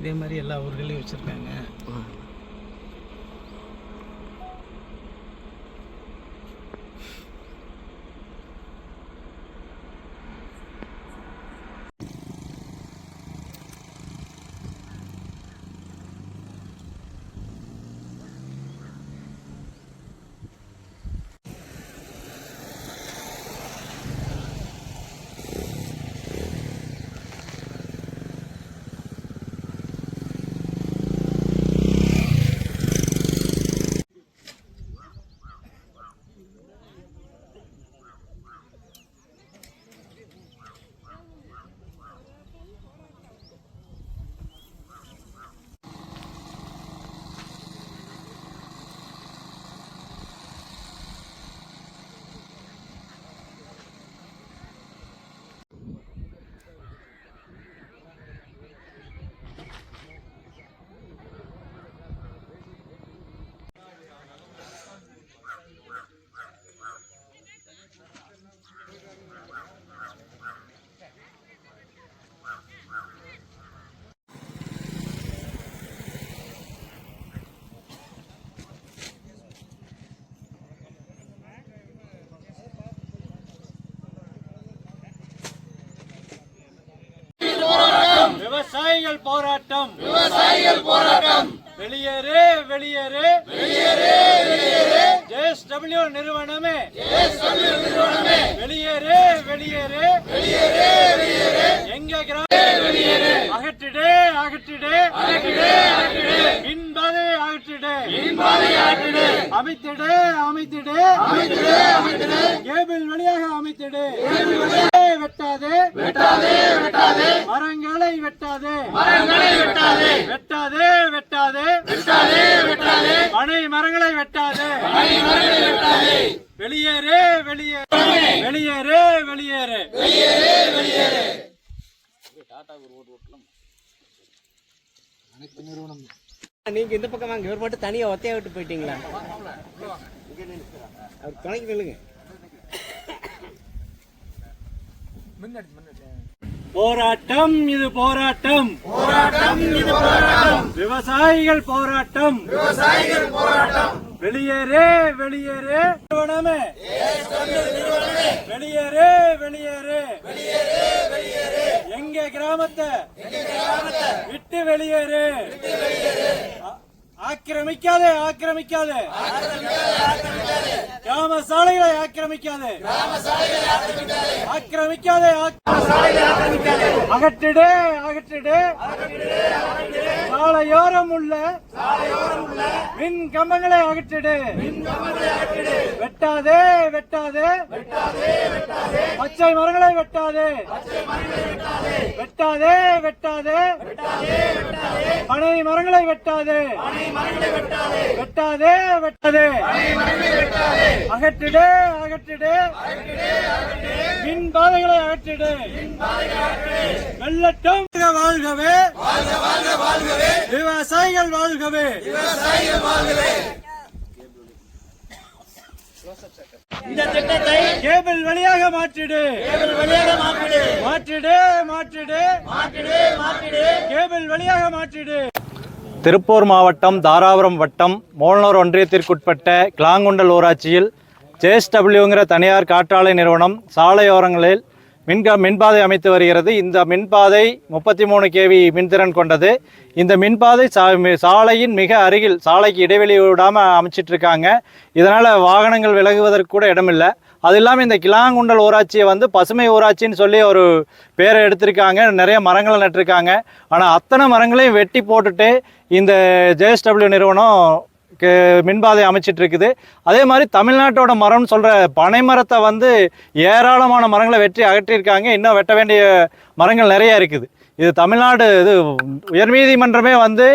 இதே மாதிரி எல்லா ஊர்களையும் வச்சுருக்காங்க. விவசாயிகள் போராட்டம். விவசாயிகள் போராட்டம். வெளியேறு வெளியேறு. வெளியேறு வெளியேறு. ஜேஎஸ்டபிள்யூ நிறுவனமே. வெளியேறு வெளியேறு. வெளியேறு வெளியேறு. எங்க கிராம வெளியேறு. அகற்றிடு அகற்றிடு. அகற்றிடு அகற்றிடு. அகற்றிடு அமைத்திடு அமைத்திடு. அமைத்திடு அமைத்திடு. கேபிள் வழியாக அமைத்திடு. வெட்டாதே. வெட்டாதே வெட்டாதே. மரங்களை வெட்டாதே. மரங்களை வெட்டாதே. வெட்டாதே வெட்டாதே. வெட்டாதே வெட்டாதே. பனை மரங்களை வெட்டாதே. பனை மரங்களை வெட்டாதே. வெளியேறு வெளியேறு. வெளியேறு வெளியேறு. வெளியேறு வெளியேறு. நீங்க இந்த பக்கம் வாங்க. இவர் மட்டும் தனியா ஒத்தையா விட்டு போயிட்டீங்களா? அவர் துணைக்கு நில்லுங்க. போராட்டம் இது போராட்டம். போராட்டம் இது போராட்டம். விவசாயிகள் போராட்டம். விவசாயிகள் போராட்டம். வெளியேறு வெளியேறு. நிறுவனமே. வெளியேறு வெளியேறு. எங்க கிராமத்தை? விட்டு வெளியேறு. ஆக்கிரமிக்காதே ஆக்கிரமிக்காதே. கிராம சாலைகளை ஆக்கிரமிக்காதே ஆக்கிரமிக்காதே. அகற்றிடு அகற்றிடு. சாலையோரம் உள்ள மின் கம்பங்களை அகற்றிடு. வெட்டாதே வெட்டாதே. பச்சை மரங்களை வெட்டாதே. வெட்டாதே வெட்டாதே. பனை மரங்களை வெட்டாதே. வெட்டாதே வெட்டாதே. அகற்றிடு அகற்றிடு. மின் பாதைகளை அகற்றிடு. வெள்ளட்டும் வாழ்கவே. விவசாயிகள் வாழ்கவே. இந்த திட்டத்தை கேபிள் வழியாக மாற்றிடு. கேபிள் வழியாக மாற்றிடு. மாற்றிடு மாற்றிடு. மாற்றிடு மாற்றிடு. கேபிள் வழியாக மாற்றிடு. திருப்பூர் மாவட்டம் தாராபுரம் வட்டம் மோல்னூர் ஒன்றியத்திற்குட்பட்ட கிளாங்குண்டல் ஊராட்சியில் ஜேஎஸ்டபிள்யூங்கிற தனியார் காற்றாலை நிறுவனம் சாலையோரங்களில் மின்க மின்பாதை அமைத்து வருகிறது. இந்த மின்பாதை முப்பத்தி மூணு கேவி மின்திறன் கொண்டது. இந்த மின்பாதை சா மி- சாலையின் மிக அருகில் சாலைக்கு இடைவெளி விடாமல் அமைச்சிட்டு இருக்காங்க இதனால் வாகனங்கள் விலகுவதற்கு கூட இடமில்லை. அது இல்லாமல் இந்த கிளாங்குண்டல் ஊராட்சியை வந்து பசுமை ஊராட்சின்னு சொல்லி ஒரு பேரை எடுத்திருக்காங்க. நிறைய மரங்களை நட்டிருக்காங்க. ஆனால் அத்தனை மரங்களையும் வெட்டி போட்டுட்டு இந்த ஜேஎஸ்டபிள்யூ நிறுவனம் மின்பாதை அமைச்சிட்டு இருக்குது. அதே மாதிரி தமிழ்நாட்டோட மரம்னு சொல்கிற பனை மரத்தை வந்து ஏராளமான மரங்களை வெட்டி அகற்றியிருக்காங்க. இன்னும் வெட்ட வேண்டிய மரங்கள் நிறைய இருக்குது. இது தமிழ்நாடு இது உயர்நீதிமன்றமே வந்து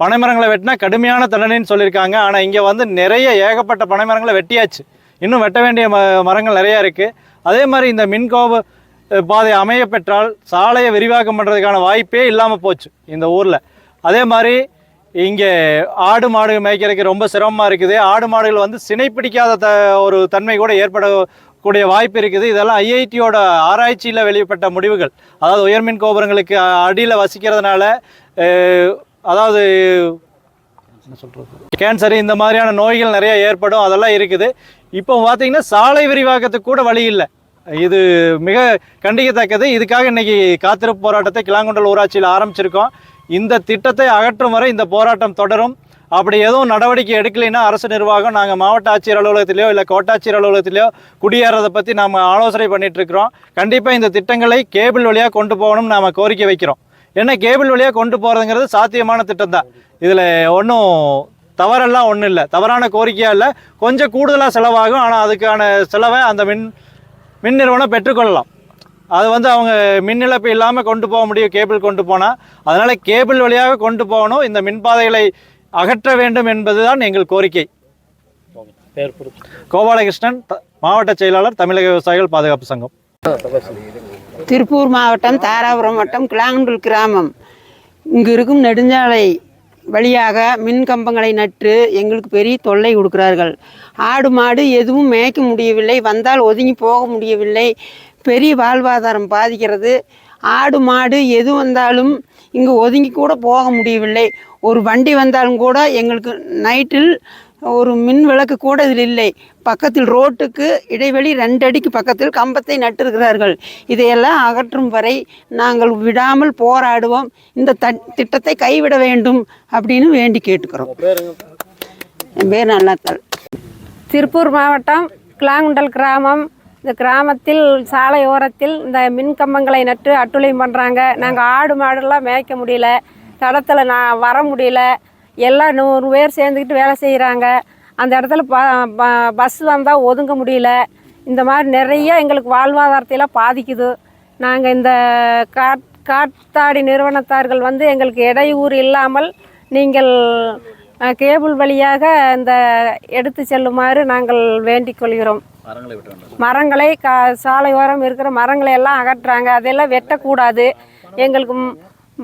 பனை மரங்களை வெட்டினா கடுமையான தண்டனைன்னு சொல்லியிருக்காங்க. ஆனால் இங்கே வந்து நிறைய ஏகப்பட்ட பனை மரங்களை வெட்டியாச்சு. இன்னும் வெட்ட வேண்டிய ம மரங்கள் நிறையா இருக்குது அதே மாதிரி இந்த மின்கோப பாதை அமைய பெற்றால் சாலையை விரிவாக்கம் பண்ணுறதுக்கான வாய்ப்பே இல்லாமல் போச்சு இந்த ஊரில். அதே மாதிரி இங்கே ஆடு மாடு மேய்க்கிறதுக்கு ரொம்ப சிரமமாக இருக்குது. ஆடு மாடுகள் வந்து சினை பிடிக்காத த ஒரு தன்மை கூட ஏற்படக்கூடிய வாய்ப்பு இருக்குது. இதெல்லாம் ஐஐடியோட ஆராய்ச்சியில் வெளிப்பட்ட முடிவுகள். அதாவது உயர்மின் கோபுரங்களுக்கு அடியில் வசிக்கிறதுனால அதாவது என்ன சொல்கிறது கேன்சர் இந்த மாதிரியான நோய்கள் நிறைய ஏற்படும். அதெல்லாம் இருக்குது. இப்போ பார்த்தீங்கன்னா சாலை விரிவாக்கத்துக்கு கூட வழி இல்லை. இது மிக கண்டிக்கத்தக்கது. இதுக்காக இன்னைக்கு காத்திருப்பு போராட்டத்தை கிளாங்குண்டல் ஊராட்சியில் ஆரம்பிச்சிருக்கோம். இந்த திட்டத்தை அகற்றும் வரை இந்த போராட்டம் தொடரும். அப்படி எதுவும் நடவடிக்கை எடுக்கலைன்னா அரசு நிர்வாகம் நாங்கள் மாவட்ட ஆட்சியர் அலுவலகத்திலையோ இல்லை கோட்டாட்சியர் அலுவலகத்திலையோ குடியேறதை பற்றி நாம் ஆலோசனை பண்ணிகிட்ருக்கிறோம் கண்டிப்பாக இந்த திட்டங்களை கேபிள் வழியாக கொண்டு போகணும்னு நாம் கோரிக்கை வைக்கிறோம். ஏன்னா கேபிள் வழியாக கொண்டு போகிறதுங்கிறது சாத்தியமான திட்டம் தான் இதில் ஒன்றும் தவறெல்லாம் ஒன்றும் இல்லை. தவறான கோரிக்கையாக இல்லை. கொஞ்சம் கூடுதலாக செலவாகும். ஆனால் அதுக்கான செலவை அந்த மின் மின் நிறுவனம் பெற்றுக்கொள்ளலாம். அது வந்து அவங்க மின் இழப்பு இல்லாமல் கொண்டு போக முடியும் கேபிள் கொண்டு போனால் அதனால் கேபிள் வழியாக கொண்டு போகணும். இந்த மின்பாதைகளை அகற்ற வேண்டும் என்பதுதான் எங்கள் கோரிக்கை. கோபாலகிருஷ்ணன் த- மாவட்ட செயலாளர் தமிழக விவசாயிகள் பாதுகாப்பு சங்கம். திருப்பூர் மாவட்டம் தாராபுரம் வட்டம் கிளாங்குண்டல் கிராமம். இங்கு இருக்கும் நெடுஞ்சாலை வழியாக மின் கம்பங்களை நட்டு எங்களுக்கு பெரிய தொல்லை கொடுக்கிறார்கள். ஆடு மாடு எதுவும் மேய்க்க முடியவில்லை. வந்தால் ஒதுங்கி போக முடியவில்லை. பெரிய வாழ்வாதாரம் பாதிக்கிறது. ஆடு மாடு எது வந்தாலும் இங்கே ஒதுங்கி கூட போக முடியவில்லை. ஒரு வண்டி வந்தாலும் கூட எங்களுக்கு நைட்டில் ஒரு மின் விளக்கு கூட இதில் இல்லை. பக்கத்தில் ரோட்டுக்கு இடைவெளி ரெண்டு அடிக்கு பக்கத்தில் கம்பத்தை நட்டிருக்கிறார்கள். இதையெல்லாம் அகற்றும் வரை நாங்கள் விடாமல் போராடுவோம். இந்த த திட்டத்தை கைவிட வேண்டும் அப்படின்னு வேண்டி கேட்டுக்கிறோம். என் பேர் நல்லாத்தாள். திருப்பூர் மாவட்டம் கிளாங்குண்டல் கிராமம் இந்த கிராமத்தில் சாலையோரத்தில் இந்த மின் கம்பங்களை நட்டு அட்டுழியம் பண்ணுறாங்க நாங்கள் ஆடு மாடுலாம் மேய்க்க முடியல. தடத்தில் நான் வர முடியல. எல்லாம் நூறு பேர் சேர்ந்துக்கிட்டு வேலை செய்கிறாங்க அந்த இடத்துல ப ப- பஸ் வந்தால் ஒதுங்க முடியல. இந்த மாதிரி நிறைய எங்களுக்கு வாழ்வாதாரத்தையெல்லாம் பாதிக்குது. நாங்கள் இந்த காட் காத்தாடி நிறுவனத்தார்கள் வந்து எங்களுக்கு இடையூறு இல்லாமல் நீங்கள் கேபிள் வழியாக இந்த எடுத்து செல்லுமாறு நாங்கள் வேண்டிக் கொள்கிறோம். மரங்களை கா சாலையோரம் இருக்கிற மரங்களை எல்லாம் அகற்றுறாங்க அதெல்லாம் வெட்டக்கூடாது. எங்களுக்கு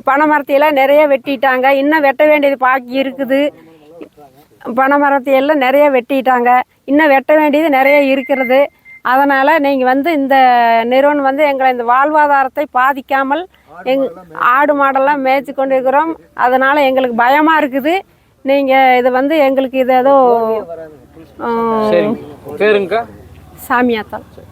பனை மரத்தையெல்லாம் நிறைய வெட்டிட்டாங்க. இன்னும் வெட்ட வேண்டியது பாக்கி இருக்குது. பனை மரத்தையெல்லாம் நிறைய வெட்டிட்டாங்க. இன்னும் வெட்ட வேண்டியது நிறைய இருக்கிறது. அதனால் நீங்கள் வந்து இந்த நிறுவனம் வந்து எங்களை இந்த வாழ்வாதாரத்தை பாதிக்காமல் எங் ஆடு மாடெல்லாம் மேய்ச்சி கொண்டு இருக்கிறோம் அதனால் எங்களுக்கு பயமாக இருக்குது. நீங்கள் இது வந்து எங்களுக்கு இது ஏதோ பேருங்கக்கா? சாமியாத்தான்